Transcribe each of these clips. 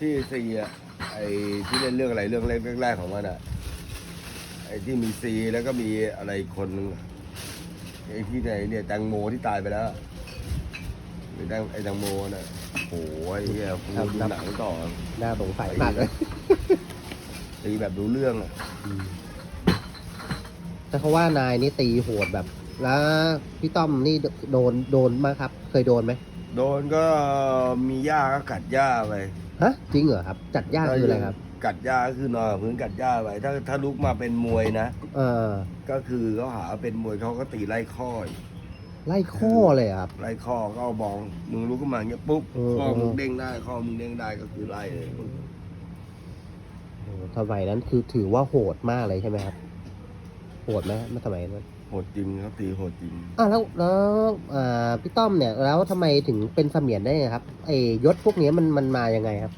ที่ซีอะไอ้ที่เล่นเรื่องอะไรเรื่องแรกๆของมันอะไอ้ที่มีซีแล้วก็มีอะไรอีกคนนึงอะไอ้ที่ไหนเนี่ยแตงโมที่ตายไปแล้วอะไอ้แตงไอ้แตงโมน่ะโอ้ยเฮียกูดูหนังต่อน่าสงสัยมากเลยตีแบบรู้เรื่องอะอืมแต่เขาว่านายนี่ตีโหดแบบ แล้วพี่ต้อมนี่โดนโดนมากครับ เคยโดนไหมโดนก็มีหญ้าก็กัดหญ้าไป ฮะจริงเหรอครับ จัดยากคืออะไรครับ กัดหญ้าก็คือนอนกับพื้นกัดหญ้าไปถ้าถ้าลุกมาเป็นมวยนะ เออ ก็คือเขาหาเป็นมวยเขาก็ตีไล่ข้ออีกไล่ข้อเลยเหรอครับ ไล่ข้อก็เอาบองมึงลุกขึ้นมาอย่างเงี้ยปุ๊บเออข้อมึงเด้งได้ข้อมึงเด้งได้ก็คือไล่เลยโอ้สมัยนั้นคือถือว่าโหดมากเลยใช่ไหมครับ โหดไหมเมื่อสมัยนั้น โหดจริงครับตีโหดจริงอะแล้วแล้วอ่าพี่ต้อมเนี่ย แล้วทำไมถึงเป็นเสมียนได้ไงครับไอ้ยศพวกนี้มันมันมายังไงครับ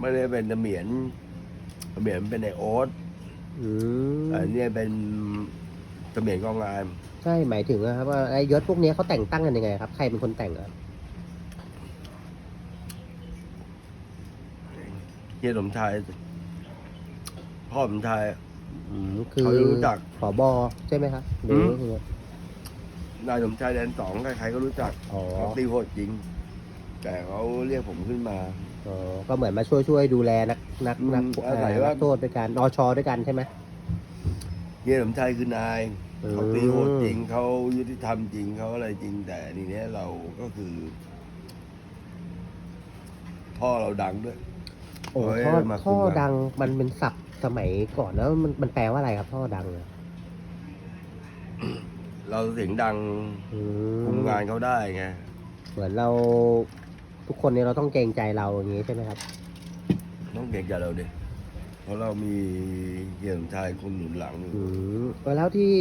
ไม่ได้เป็นเสมียนเสมียนเป็นไอโอ๊ตอืมอันเนี้ยเป็นเสมียนกองงานใช่หมายถึงนะครับว่าไอ้ยศพวกนี้เขาแต่งตั้งกันยังไงครับใครเป็นคนแต่งอะเฮียสมชายพ่อสมชาย อืมคือเขารู้จักผอบอใช่ไหมครับหรืออืมนายสมชายแดนสองใครๆก็รู้จักอ๋อ เขาตีโหดจริง แต่เขาเรียกผมขึ้นมา อ๋อก็เหมือนมาช่วยช่วยดูแลนักนักนักอืมเอ่ออาศัยว่า นักโทษด้วยกันอชด้วยกันใช่ไหม เฮียสมชายคือนายอืม เขาตีโหดจริงเขายุติธรรมจริงเขาอะไรจริง แต่ทีเนี้ยเราก็คือ พ่อเราดังด้วย โอ้เฮ้ยท่อมาคุมท่อกัน ดังมันเป็นศัพท์ สมัยก่อนแล้วมันมันแปลว่าอะไรครับท่อดังอะเราเสียงดังอืคุมงานเขาได้ไงเหมือนเรา ทุกคนเนี่ยเราต้องเกรงใจเราอย่างนี้ใช่ไหมครับ ต้องเก่งใจเราดิเพราะเรามีเฮียสมชายคนหนุนหลังอยู่อืมแล้วที่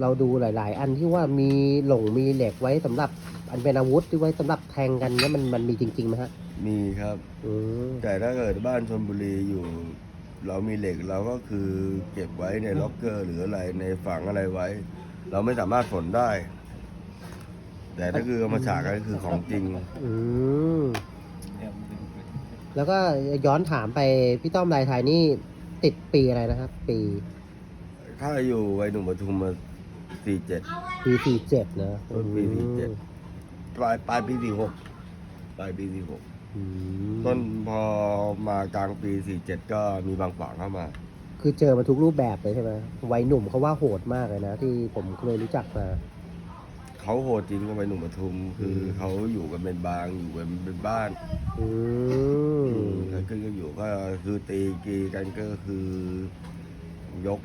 เราดูหลาย ๆ อันที่ว่ามีหลงมีเหล็กไว้สำหรับ อันเป็นอาวุธที่ไว้สำหรับแทงกันเนี่ยมันมันมีจริงๆไหมฮะ มีครับ อืมแต่ถ้าเกิดบ้านชนบุรีอยู่ เรามีเหล็กเราก็คือเก็บไว้ในล็อกเกอร์หรืออะไรในฝังอะไรไว้ เราไม่สามารถฝนได้ แต่ถ้าคือเอามาฉากก็คือของจริง อืมแล้วก็ย้อนถามไปพี่ต้อมลายไทยนี่ติดปีอะไรนะครับ ปี ถ้าอยู่วัยหนุ่มปทุมมาสี่เจ็ดปีสี่เจ็ดนะต้นปี47ปลายปลายปีสี่หกปลายปีสี่หกอืม ต้นพอมากลางปีสี่เจ็ดก็มีบางฝางเข้ามา คือเจอมาทุกรูปแบบเลยใช่ไหมวัยหนุ่มเขาว่าโหดมากเลยนะ ที่ผมเคยรู้จักมา เขาโหดจริงก็วัยหนุ่มปทุม คือเขาอยู่กันเป็นบางอยู่กันเป็นบ้านอืมแล้วก็อยู่ก็คือตีกีกันก็คือยก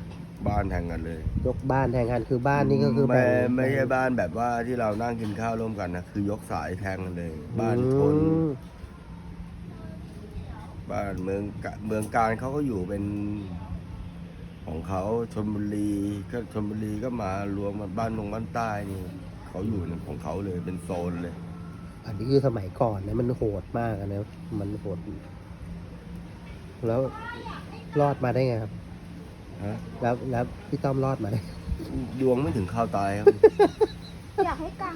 บ้านแทงกันเลย ยกบ้านแทงกันคือบ้านนี่ก็คือไม่แบ่งไม่ใช่บ้านแบบว่าที่เรานั่งกินข้าวร่วมกันนะคือยกสายแทงกันเลย บ้านชนอืม บ้านเมืองกะเมืองการเขาก็อยู่เป็นของเขาชนบุรีก็ชนบุรีก็มารวมมาบ้านลงบ้านใต้นี่เขาอยู่ในของเขาเลยเป็นโซนเลย อันนี้คือสมัยก่อนนะมันโหดมากอะนะมันโหด แล้วรอดมาได้ไงครับฮะแล้วแล้วพี่ต้อมรอดมาได้ ดวงไม่ถึงข่าวตายครับ อยากให้กาง